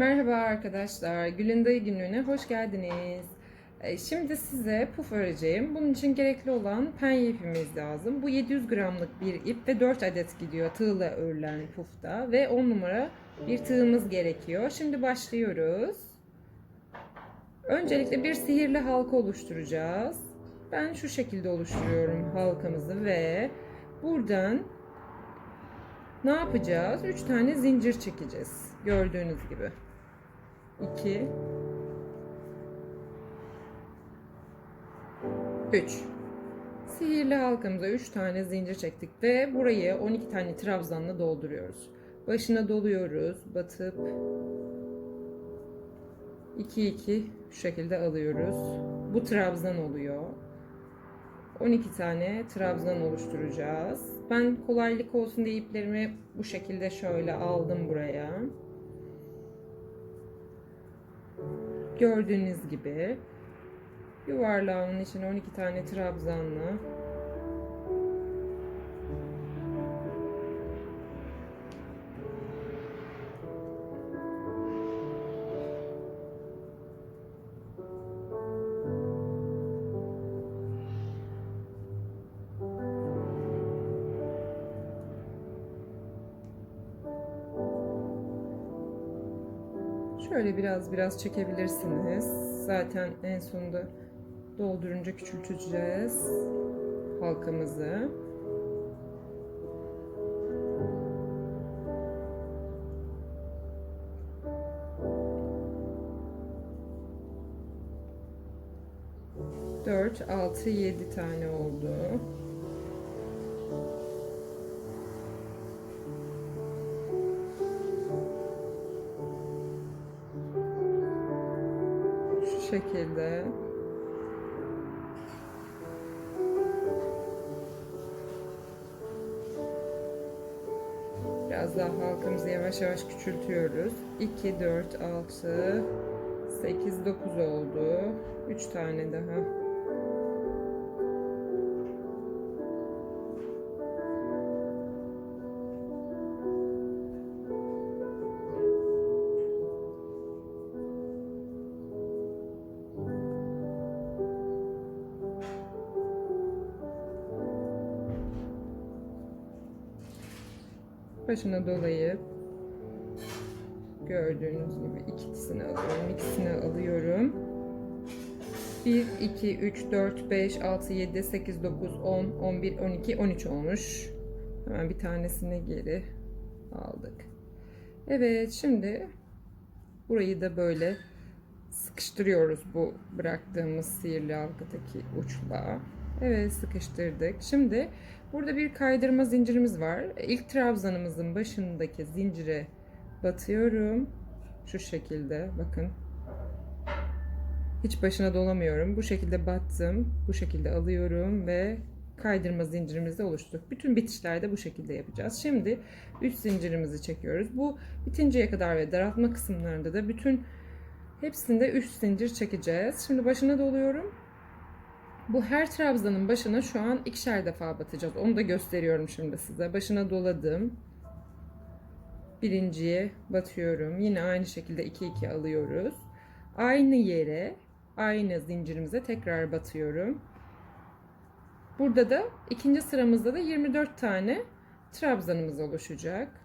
Merhaba arkadaşlar, Gül'ün Dayı Günlüğü'ne hoş geldiniz. Ee, Şimdi size puf öreceğim. Bunun için gerekli olan penye ipimiz lazım. Bu 700 gramlık bir ip ve 4 adet gidiyor tığla örülen pufta. Ve 10 numara bir tığımız gerekiyor. Şimdi başlıyoruz. Öncelikle bir sihirli halka oluşturacağız. Ben şu şekilde oluşturuyorum halkamızı ve buradan ne yapacağız? 3 tane zincir çekeceğiz. Gördüğünüz gibi. 2 3 Sihirli halkamıza 3 tane zincir çektik ve burayı 12 tane trabzanla dolduruyoruz. Başına doluyoruz, batıp 2 2 şu şekilde alıyoruz. Bu trabzan oluyor. 12 tane trabzan oluşturacağız. Ben kolaylık olsun diye iplerimi bu şekilde şöyle aldım buraya. Gördüğünüz gibi yuvarlağın içine 12 tane trabzanla Şöyle biraz biraz çekebilirsiniz. Zaten en sonunda doldurunca küçülteceğiz halkamızı. Dört, altı, yedi tane oldu. Şekilde. Biraz daha halkamızı yavaş yavaş küçültüyoruz. 2, 4, 6, 8, 9 oldu. 3 tane daha. Başına dolayıp gördüğünüz gibi ikisini alıyorum. ikisini alıyorum. 1, 2, 3, 4, 5, 6, 7, 8, 9, 10, 11, 12, 13 olmuş. Hemen bir tanesini geri aldık. Evet şimdi burayı da böyle sıkıştırıyoruz bu bıraktığımız sihirli halkadaki uçla. Evet sıkıştırdık. Şimdi burada bir kaydırma zincirimiz var. İlk trabzanımızın başındaki zincire batıyorum. Şu şekilde bakın. Hiç başına dolamıyorum. Bu şekilde battım. Bu şekilde alıyorum ve kaydırma zincirimizi oluşturduk. Bütün bitişlerde bu şekilde yapacağız. Şimdi üst zincirimizi çekiyoruz. Bu bitinceye kadar ve daraltma kısımlarında da bütün hepsinde üst zincir çekeceğiz. Şimdi başına doluyorum. Bu her trabzanın başına şu an ikişer defa batacağız. Onu da gösteriyorum şimdi size. Başına doladım. Birinciye batıyorum. Yine aynı şekilde 2 2 alıyoruz. Aynı yere, aynı zincirimize tekrar batıyorum. Burada da ikinci sıramızda da 24 tane trabzanımız oluşacak.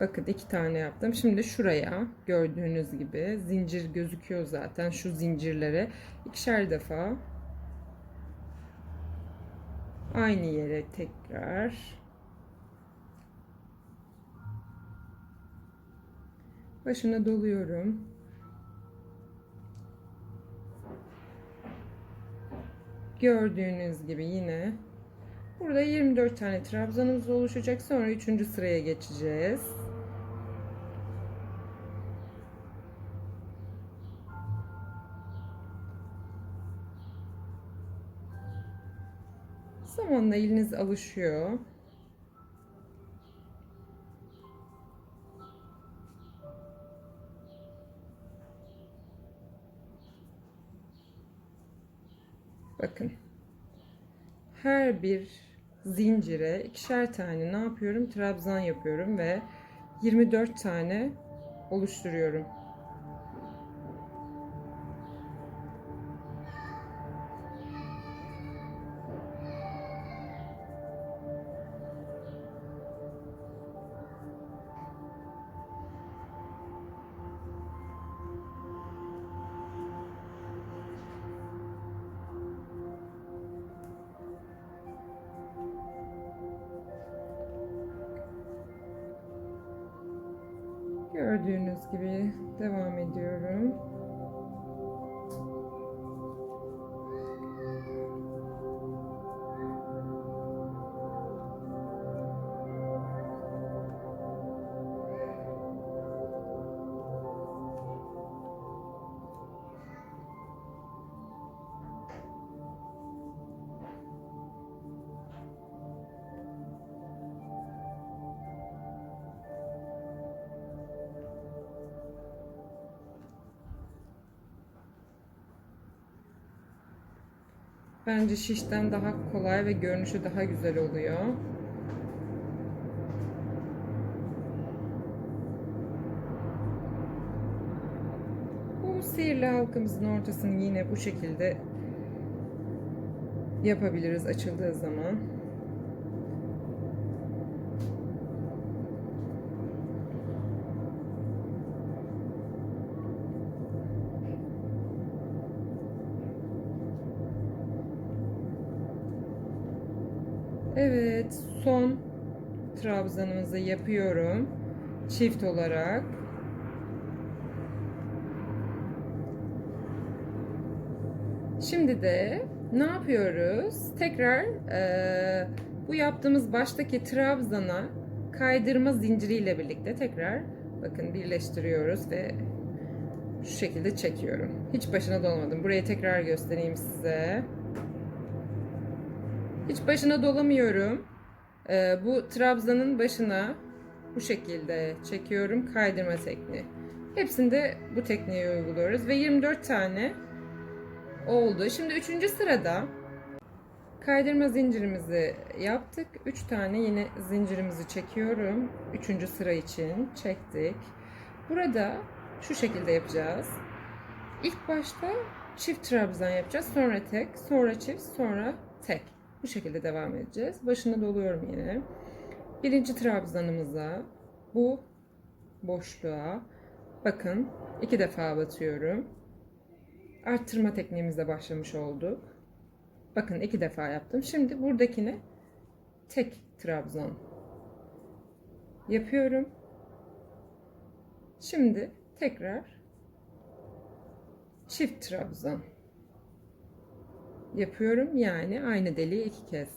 Bakın iki tane yaptım. Şimdi şuraya gördüğünüz gibi zincir gözüküyor zaten. Şu zincirlere ikişer defa aynı yere tekrar başına doluyorum. Gördüğünüz gibi yine burada 24 tane trabzanımız oluşacak. Sonra 3. sıraya geçeceğiz. Zamanla eliniz alışıyor. Bakın. Her bir zincire ikişer tane ne yapıyorum? Trabzan yapıyorum ve 24 tane oluşturuyorum. Gördüğünüz gibi devam ediyorum. Bence şişten daha kolay ve görünüşü daha güzel oluyor. Bu sihirli halkamızın ortasını yine bu şekilde yapabiliriz açıldığı zaman. Evet, son trabzanımızı yapıyorum. Çift olarak. Şimdi de ne yapıyoruz? Tekrar eee, bu yaptığımız baştaki trabzana kaydırma zinciriyle birlikte tekrar bakın birleştiriyoruz ve şu şekilde çekiyorum. Hiç başına dolmadım. Burayı tekrar göstereyim size. Hiç başına dolamıyorum. Ee, bu trabzanın başına bu şekilde çekiyorum kaydırma tekniği. Hepsinde bu tekniği uyguluyoruz ve 24 tane oldu. Şimdi 3. sırada kaydırma zincirimizi yaptık. 3 tane yine zincirimizi çekiyorum. 3. sıra için çektik. Burada şu şekilde yapacağız. İlk başta çift trabzan yapacağız. Sonra tek, sonra çift, sonra tek. Bu şekilde devam edeceğiz. Başına doluyorum yine. Birinci trabzanımıza bu boşluğa bakın iki defa batıyorum. Arttırma tekniğimizle başlamış olduk. Bakın iki defa yaptım. Şimdi buradakine tek trabzan yapıyorum. Şimdi tekrar çift trabzan yapıyorum. Yani aynı deliği iki kez.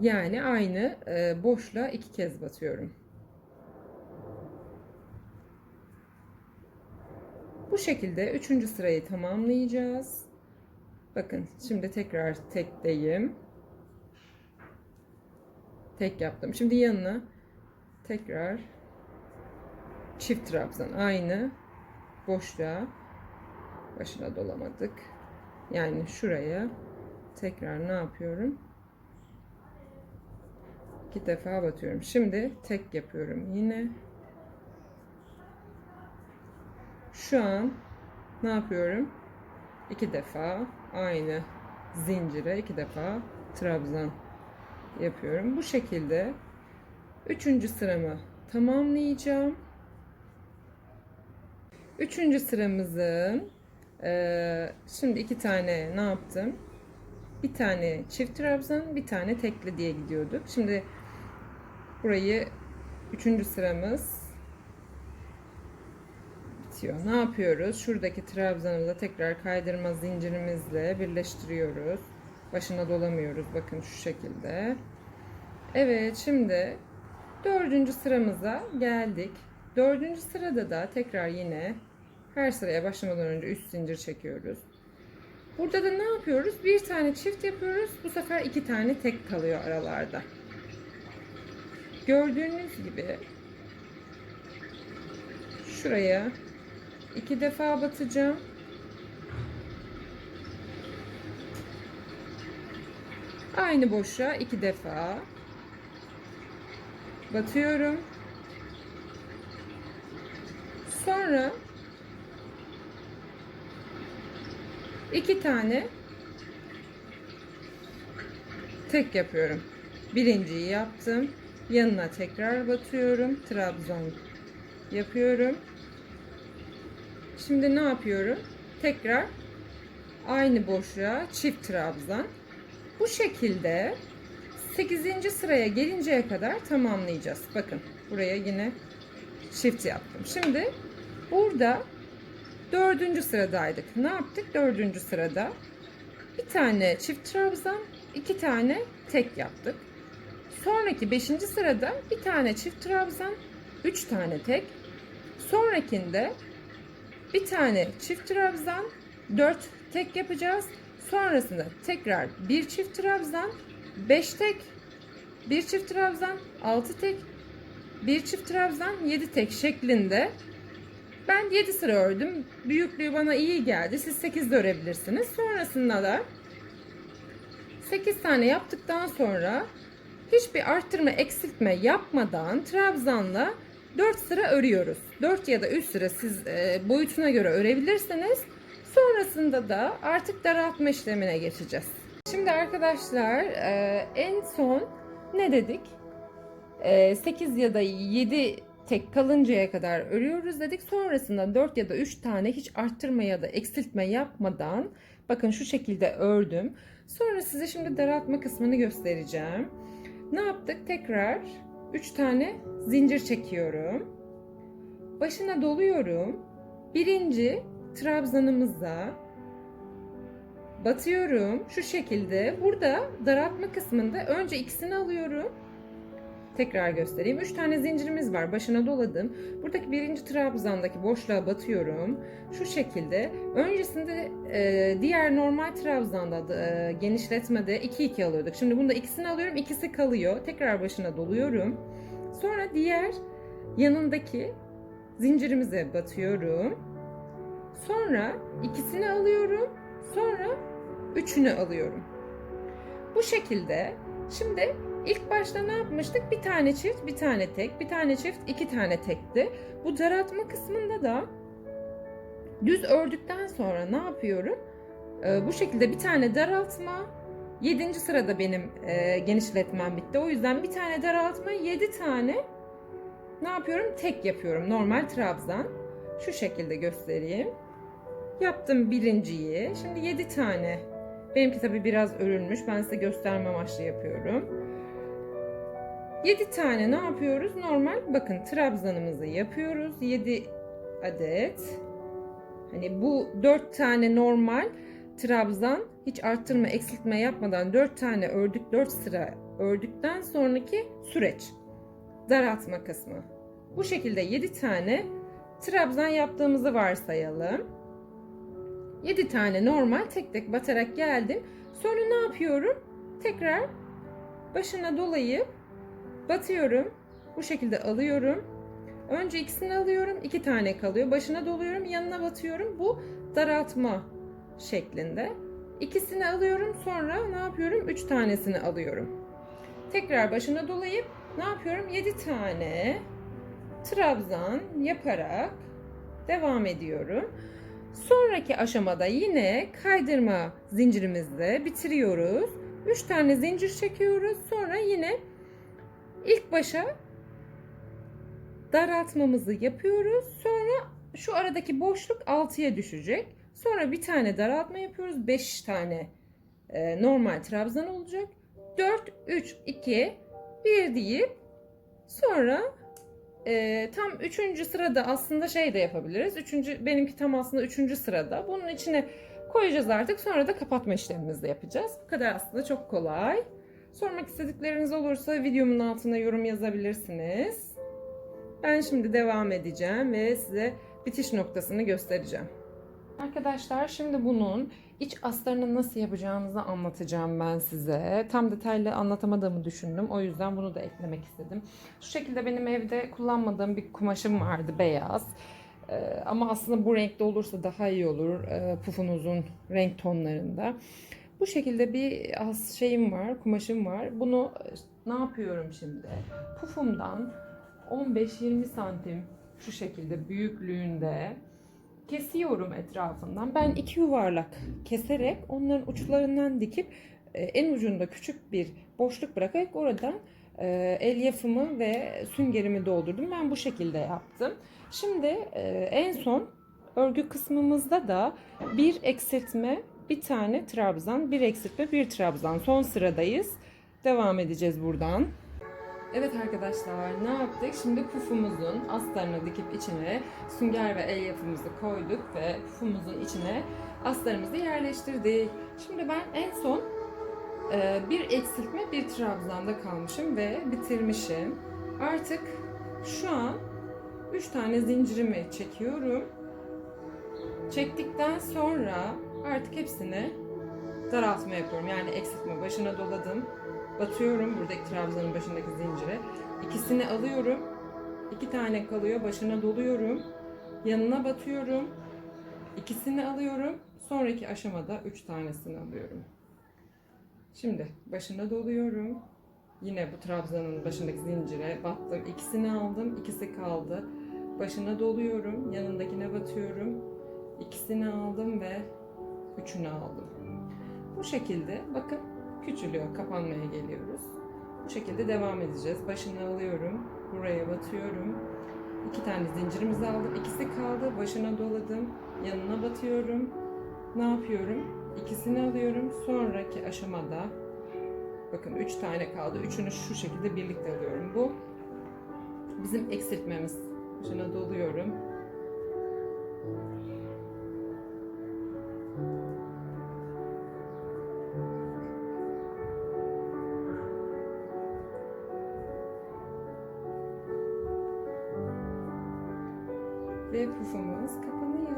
Yani aynı e, boşluğa iki kez batıyorum. Bu şekilde üçüncü sırayı tamamlayacağız. Bakın şimdi tekrar tekteyim. Tek yaptım. Şimdi yanına tekrar çift trabzan aynı boşluğa başına dolamadık. Yani şuraya tekrar ne yapıyorum? İki defa batıyorum. Şimdi tek yapıyorum yine. Şu an ne yapıyorum? İki defa aynı zincire iki defa trabzan yapıyorum. Bu şekilde üçüncü sıramı tamamlayacağım. Üçüncü sıramızın ee, şimdi iki tane ne yaptım? Bir tane çift trabzan, bir tane tekli diye gidiyorduk. Şimdi burayı üçüncü sıramız bitiyor. Ne yapıyoruz? Şuradaki trabzanımıza tekrar kaydırma zincirimizle birleştiriyoruz. Başına dolamıyoruz. Bakın şu şekilde. Evet şimdi dördüncü sıramıza geldik. Dördüncü sırada da tekrar yine her sıraya başlamadan önce üst zincir çekiyoruz. Burada da ne yapıyoruz? Bir tane çift yapıyoruz. Bu sefer iki tane tek kalıyor aralarda. Gördüğünüz gibi şuraya iki defa batacağım. Aynı boşluğa iki defa batıyorum. Sonra iki tane tek yapıyorum. Birinciyi yaptım. Yanına tekrar batıyorum. Trabzan yapıyorum. Şimdi ne yapıyorum? Tekrar aynı boşluğa çift trabzan. Bu şekilde 8. sıraya gelinceye kadar tamamlayacağız. Bakın buraya yine çift yaptım. Şimdi burada dördüncü sıradaydık. Ne yaptık? Dördüncü sırada bir tane çift trabzan, iki tane tek yaptık. Sonraki beşinci sırada bir tane çift trabzan, üç tane tek. Sonrakinde bir tane çift trabzan, dört tek yapacağız. Sonrasında tekrar bir çift trabzan, beş tek, bir çift trabzan, altı tek, bir çift trabzan, yedi tek şeklinde ben 7 sıra ördüm. Büyüklüğü bana iyi geldi. Siz 8 de örebilirsiniz. Sonrasında da 8 tane yaptıktan sonra hiçbir arttırma eksiltme yapmadan trabzanla 4 sıra örüyoruz. 4 ya da 3 sıra siz e, boyutuna göre örebilirsiniz. Sonrasında da artık daraltma işlemine geçeceğiz. Şimdi arkadaşlar e, en son ne dedik? E, 8 ya da 7 tek kalıncaya kadar örüyoruz dedik. Sonrasında 4 ya da 3 tane hiç arttırma ya da eksiltme yapmadan bakın şu şekilde ördüm. Sonra size şimdi daraltma kısmını göstereceğim. Ne yaptık? Tekrar 3 tane zincir çekiyorum. Başına doluyorum. Birinci trabzanımıza batıyorum. Şu şekilde burada daraltma kısmında önce ikisini alıyorum. Tekrar göstereyim. 3 tane zincirimiz var. Başına doladım. Buradaki birinci trabzandaki boşluğa batıyorum. Şu şekilde. Öncesinde e, diğer normal trabzanda da, e, genişletmede 2-2 alıyorduk. Şimdi bunda ikisini alıyorum. ikisi kalıyor. Tekrar başına doluyorum. Sonra diğer yanındaki zincirimize batıyorum. Sonra ikisini alıyorum. Sonra üçünü alıyorum. Bu şekilde şimdi İlk başta ne yapmıştık? Bir tane çift, bir tane tek, bir tane çift, iki tane tekti. Bu daraltma kısmında da düz ördükten sonra ne yapıyorum? Ee, bu şekilde bir tane daraltma, yedinci sırada benim e, genişletmem bitti. O yüzden bir tane daraltma, yedi tane ne yapıyorum? Tek yapıyorum. Normal trabzan. Şu şekilde göstereyim. Yaptım birinciyi. Şimdi yedi tane. Benimki tabi biraz örülmüş. Ben size gösterme amaçlı yapıyorum. 7 tane ne yapıyoruz? Normal bakın trabzanımızı yapıyoruz. 7 adet. Hani bu 4 tane normal trabzan hiç arttırma eksiltme yapmadan 4 tane ördük 4 sıra ördükten sonraki süreç. Daraltma kısmı. Bu şekilde 7 tane trabzan yaptığımızı varsayalım. 7 tane normal tek tek batarak geldim. Sonra ne yapıyorum? Tekrar başına dolayıp batıyorum. Bu şekilde alıyorum. Önce ikisini alıyorum. iki tane kalıyor. Başına doluyorum. Yanına batıyorum. Bu daraltma şeklinde. İkisini alıyorum. Sonra ne yapıyorum? Üç tanesini alıyorum. Tekrar başına dolayıp ne yapıyorum? Yedi tane trabzan yaparak devam ediyorum. Sonraki aşamada yine kaydırma zincirimizle bitiriyoruz. 3 tane zincir çekiyoruz. Sonra yine İlk başa daraltmamızı yapıyoruz. Sonra şu aradaki boşluk 6'ya düşecek. Sonra bir tane daraltma yapıyoruz. 5 tane e, normal trabzan olacak. 4, 3, 2, 1 deyip sonra e, tam 3. sırada aslında şey de yapabiliriz. 3. benimki tam aslında 3. sırada. Bunun içine koyacağız artık. Sonra da kapatma işlemimizi yapacağız. Bu kadar aslında çok kolay. Sormak istedikleriniz olursa videomun altına yorum yazabilirsiniz. Ben şimdi devam edeceğim ve size bitiş noktasını göstereceğim. Arkadaşlar şimdi bunun iç astarını nasıl yapacağınızı anlatacağım ben size. Tam detaylı anlatamadığımı düşündüm. O yüzden bunu da eklemek istedim. Şu şekilde benim evde kullanmadığım bir kumaşım vardı beyaz. Ee, ama aslında bu renkte olursa daha iyi olur. Ee, pufunuzun renk tonlarında. Bu şekilde bir az şeyim var, kumaşım var. Bunu e, ne yapıyorum şimdi? Pufumdan 15-20 santim şu şekilde büyüklüğünde kesiyorum etrafından. Ben iki yuvarlak keserek onların uçlarından dikip e, en ucunda küçük bir boşluk bırakarak oradan e, elyafımı ve süngerimi doldurdum. Ben bu şekilde yaptım. Şimdi e, en son örgü kısmımızda da bir eksiltme, bir tane trabzan, bir eksiltme, bir trabzan. Son sıradayız. Devam edeceğiz buradan. Evet arkadaşlar ne yaptık? Şimdi pufumuzun astarını dikip içine sünger ve elyafımızı koyduk ve pufumuzun içine astarımızı yerleştirdik. Şimdi ben en son e, bir eksiltme bir trabzanda kalmışım ve bitirmişim. Artık şu an 3 tane zincirimi çekiyorum. Çektikten sonra artık hepsini daraltma yapıyorum. Yani eksiltme başına doladım. Batıyorum buradaki trabzanın başındaki zincire. İkisini alıyorum. İki tane kalıyor. Başına doluyorum. Yanına batıyorum. İkisini alıyorum. Sonraki aşamada üç tanesini alıyorum. Şimdi başına doluyorum. Yine bu trabzanın başındaki zincire battım. İkisini aldım. ikisi kaldı. Başına doluyorum. Yanındakine batıyorum. İkisini aldım ve üçünü aldım. Bu şekilde bakın küçülüyor. Kapanmaya geliyoruz. Bu şekilde devam edeceğiz. Başını alıyorum. Buraya batıyorum. İki tane zincirimizi aldım. İkisi kaldı. Başına doladım. Yanına batıyorum. Ne yapıyorum? İkisini alıyorum. Sonraki aşamada bakın üç tane kaldı. Üçünü şu şekilde birlikte alıyorum. Bu bizim eksiltmemiz. Başına doluyorum. Pufumuz kapanıyor.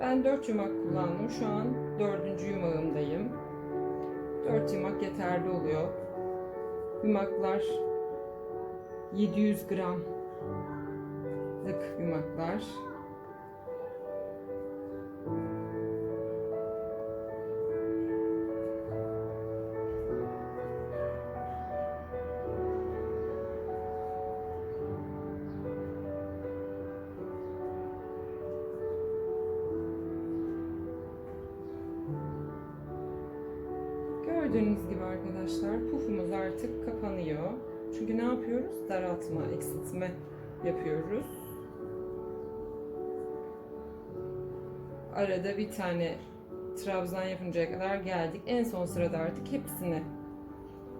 Ben 4 yumak kullandım. Şu an 4. yumağımdayım. 4 yumak yeterli oluyor. Yumaklar 700 gramlık yumaklar. Çünkü ne yapıyoruz? Daraltma, eksiltme yapıyoruz. Arada bir tane trabzan yapıncaya kadar geldik. En son sırada artık hepsini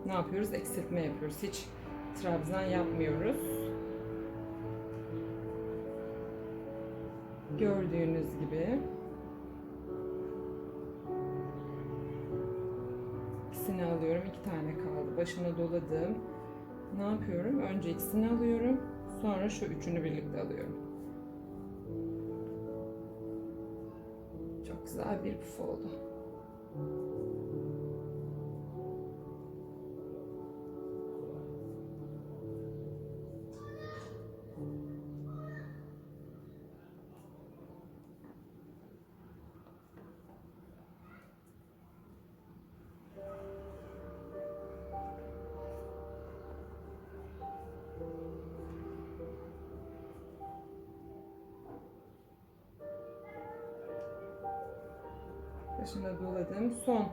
ne yapıyoruz? Eksiltme yapıyoruz. Hiç trabzan yapmıyoruz. Gördüğünüz gibi. ikisini alıyorum. iki tane kaldı. Başına doladım. Ne yapıyorum? Önce ikisini alıyorum. Sonra şu üçünü birlikte alıyorum. Çok güzel bir puf oldu. Başına doladım. Son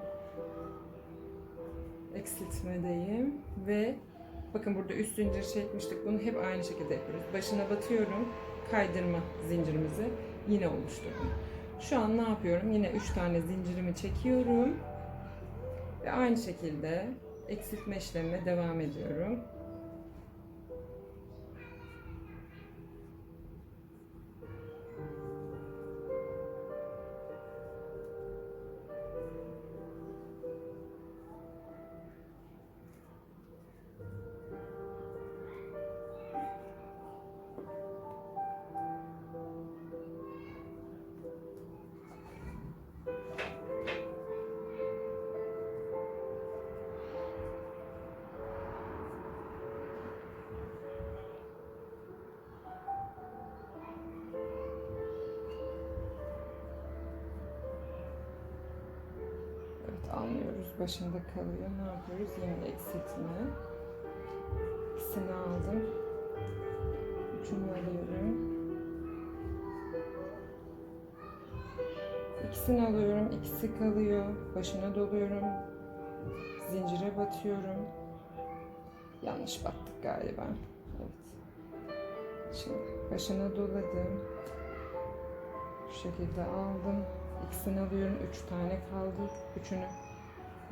eksiltmedeyim ve bakın burada üst zincir çekmiştik. Bunu hep aynı şekilde yapıyoruz. Başına batıyorum. Kaydırma zincirimizi yine oluşturdum. Şu an ne yapıyorum? Yine 3 tane zincirimi çekiyorum. Ve aynı şekilde eksiltme işlemine devam ediyorum. Başında kalıyor. Ne yapıyoruz? Yine eksiltme. İkisini aldım. Üçünü alıyorum. İkisini alıyorum. ikisi kalıyor. Başına doluyorum. Zincire batıyorum. Yanlış battık galiba. Evet. Şimdi başına doladım. Şu şekilde aldım. İkisini alıyorum. Üç tane kaldı. Üçünü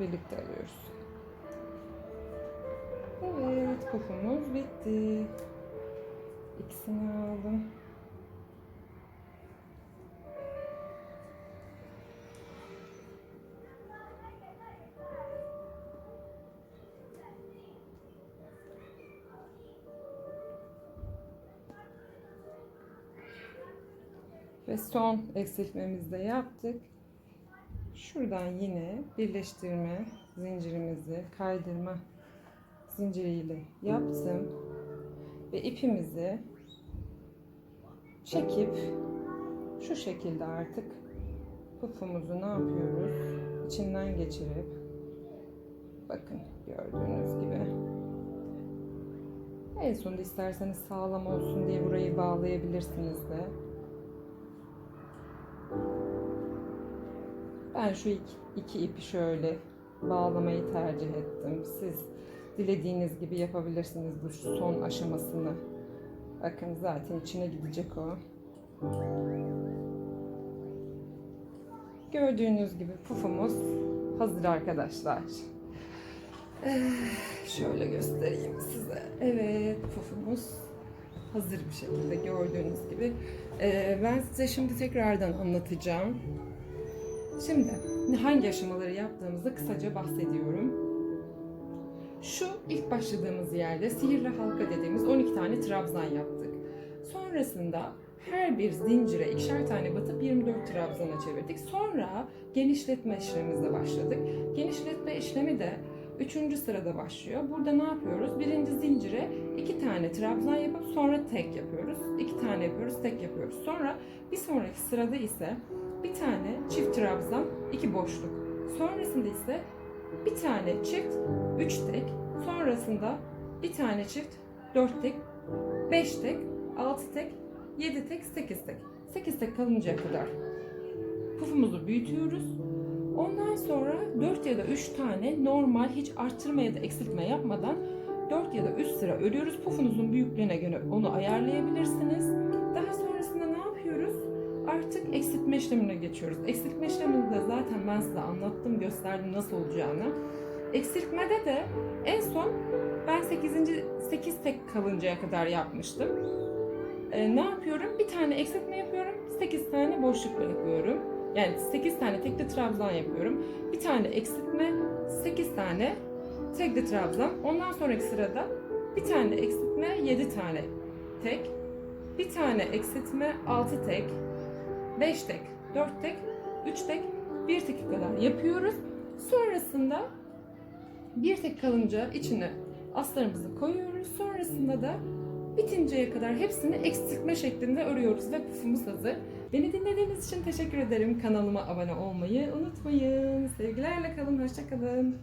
birlikte alıyoruz. Evet, pufumuz bitti. İkisini aldım. Ve son eksiltmemizi de yaptık. Şuradan yine birleştirme zincirimizi kaydırma zinciriyle yaptım. Ve ipimizi çekip şu şekilde artık pufumuzu ne yapıyoruz? İçinden geçirip bakın gördüğünüz gibi en sonunda isterseniz sağlam olsun diye burayı bağlayabilirsiniz de. Ben şu iki, iki ipi şöyle bağlamayı tercih ettim. Siz dilediğiniz gibi yapabilirsiniz bu son aşamasını. Bakın zaten içine gidecek o. Gördüğünüz gibi pufumuz hazır arkadaşlar. Eh, Şöyle göstereyim size. Evet pufumuz hazır bir şekilde gördüğünüz gibi. Ee, ben size şimdi tekrardan anlatacağım. Şimdi hangi aşamaları yaptığımızda kısaca bahsediyorum. Şu ilk başladığımız yerde sihirli halka dediğimiz 12 tane trabzan yaptık. Sonrasında her bir zincire ikişer tane batıp 24 trabzana çevirdik. Sonra genişletme işlemimize başladık. Genişletme işlemi de 3. sırada başlıyor. Burada ne yapıyoruz? Birinci zincire iki tane trabzan yapıp sonra tek yapıyoruz. İki tane yapıyoruz, tek yapıyoruz. Sonra bir sonraki sırada ise bir tane çift trabzan, iki boşluk. Sonrasında ise bir tane çift, üç tek. Sonrasında bir tane çift, dört tek, beş tek, altı tek, yedi tek, sekiz tek. Sekiz tek kalıncaya kadar pufumuzu büyütüyoruz. Ondan sonra 4 ya da 3 tane normal hiç arttırma ya da eksiltme yapmadan 4 ya da 3 sıra örüyoruz. Pufunuzun büyüklüğüne göre onu ayarlayabilirsiniz. Daha? Artık eksiltme işlemine geçiyoruz. Eksiltme işlemini de zaten ben size anlattım, gösterdim nasıl olacağını. Eksiltmede de en son ben 8. 8 tek kalıncaya kadar yapmıştım. Ee, ne yapıyorum? Bir tane eksiltme yapıyorum, 8 tane boşluk bırakıyorum. Yani 8 tane tekli trabzan yapıyorum. Bir tane eksiltme, 8 tane tekli trabzan. Ondan sonraki sırada bir tane eksiltme, 7 tane tek. Bir tane eksiltme, 6 tek. 5 tek, 4 tek, 3 tek, 1 tek kadar yapıyoruz. Sonrasında bir tek kalınca içine aslarımızı koyuyoruz. Sonrasında da bitinceye kadar hepsini eksiltme şeklinde örüyoruz ve pufumuz hazır. Beni dinlediğiniz için teşekkür ederim. Kanalıma abone olmayı unutmayın. Sevgilerle kalın, hoşçakalın.